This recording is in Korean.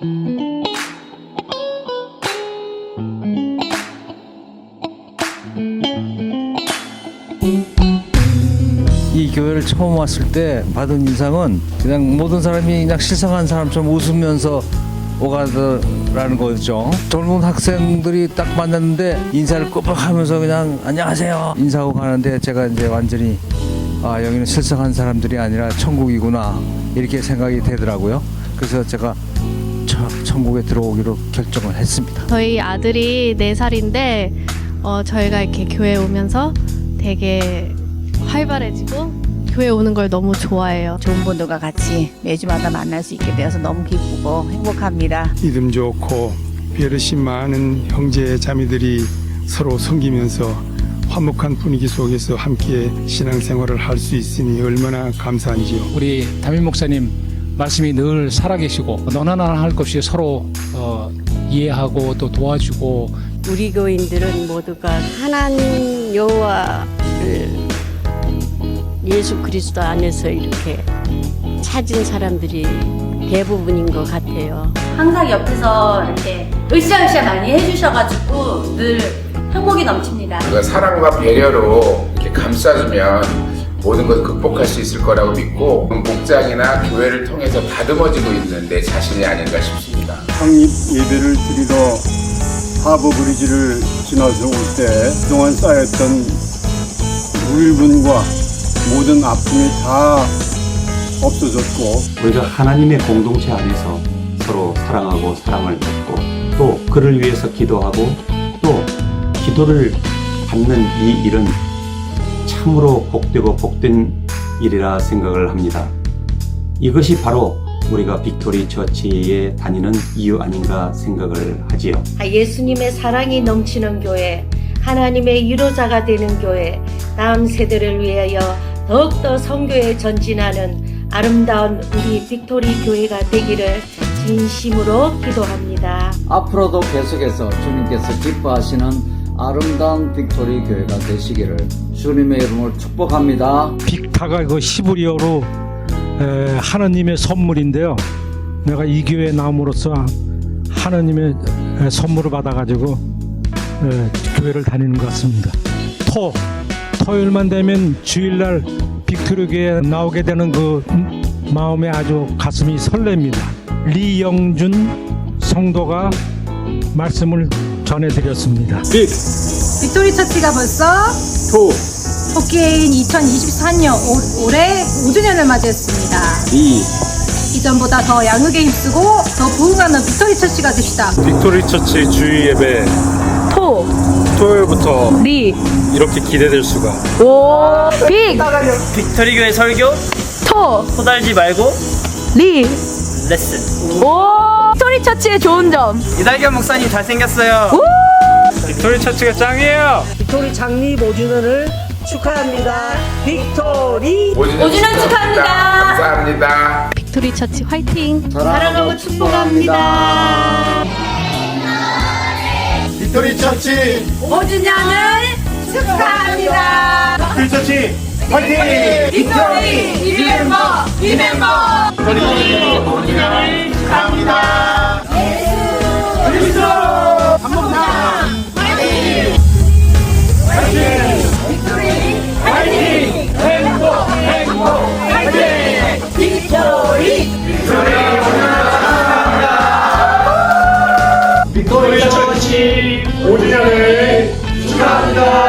이 교회를 처음 왔을 때 받은 인상은 그냥 모든 사람이 그냥 실성한 사람처럼 웃으면서 오가더라는 거죠. 젊은 학생들이 딱 만났는데 인사를 꼬박하면서 그냥 안녕하세요 인사하고 가는데 제가 이제 완전히 아 여기는 실성한 사람들이 아니라 천국이구나 이렇게 생각이 되더라고요. 그래서 제가 저- 천국에 들어오기로 결정을 했습니다. 저희 아들이 4살인데 어, 저희가 이렇게 교회 오면서 되게 활발해지고 교회 오는 걸 너무 좋아해요. 좋은 분들과 같이 매주마다 만날 수 있게 되어서 너무 기쁘고 행복합니다. 이름 좋고 배려심 많은 형제 자매들이 서로 섬기면서 화목한 분위기 속에서 함께 신앙생활을 할 수 있으니 얼마나 감사한지요. 우리 담임 목사님 말씀이 늘 살아계시고 너나나 할 것이 서로 어, 이해하고 또 도와주고 우리 교인들은 모두가 하나님 여호와를 예수 그리스도 안에서 이렇게 찾은 사람들이 대부분인 것 같아요. 항상 옆에서 이렇게 으쌰으쌰 많이 해주셔가지고 늘 행복이 넘칩니다. 우리가 사랑과 배려로 이렇게 감싸주면 모든 것을 극복할 수 있을 거라고 믿고 목장이나 교회를 통해서 다듬어지고 있는 내 자신이 아닌가 싶습니다. 창립 예배를 드리러 하버 브리지를 지나서 올 때 그동안 쌓였던 울분과 모든 아픔이 다 없어졌고 우리가 하나님의 공동체 안에서 서로 사랑하고 사랑을 받고 또 그를 위해서 기도하고 또 기도를 받는 이 일은 참으로 복되고 복된 일이라 생각을 합니다. 이것이 바로 우리가 빅토리 처치에 다니는 이유 아닌가 생각을 하지요. 예수님의 사랑이 넘치는 교회, 하나님의 유로자가 되는 교회, 다음 세대를 위하여 더욱더 성교에 전진하는 아름다운 우리 빅토리 교회가 되기를 진심으로 기도합니다. 앞으로도 계속해서 주님께서 기뻐하시는 아름다운 빅토리 교회가 되시기를 주님의 이름으로 축복합니다. 빅타가 그 시브리어로 에, 하나님의 선물인데요. 내가 이 교회 나옴으로써 하나님의 에, 선물을 받아가지고 에, 교회를 다니는 것 같습니다. 토 토요일만 되면 주일날 빅토리 교회에 나오게 되는 그 음, 마음에 아주 가슴이 설렙니다. 리영준 성도가 말씀을 전해드렸습니다. 빅토리 처치가 벌써 토, 토끼인 2024년 올해 5주년을 맞이했습니다. 리, 이전보다 더 양육에 힘쓰고 더 부흥하는 빅토리 처치가 됩시다. 빅토리 처치 주의 예배. 토, 토요일부터 리, 이렇게 기대될 수가. 오, 빅, 빅토리 교회 설교? 토, 토달지 말고 리, 레슨. 오, 스토리 처치의 좋은 점. 이달견 목사님 잘생겼어요 빅토리 처치가 짱이에요. 빅토리 장립 5주년을 축하합니다. 빅토리 5주년 축하합니다. 감사합니다. 빅토리 처치 화이팅! 사랑하고 축복합니다. 빅토리 처치 5주년을 축하합니다. 빅토리 처치 화이팅! 빅토리 리멤버 리멤버 빅토리 처치 5주년을 축하합니다.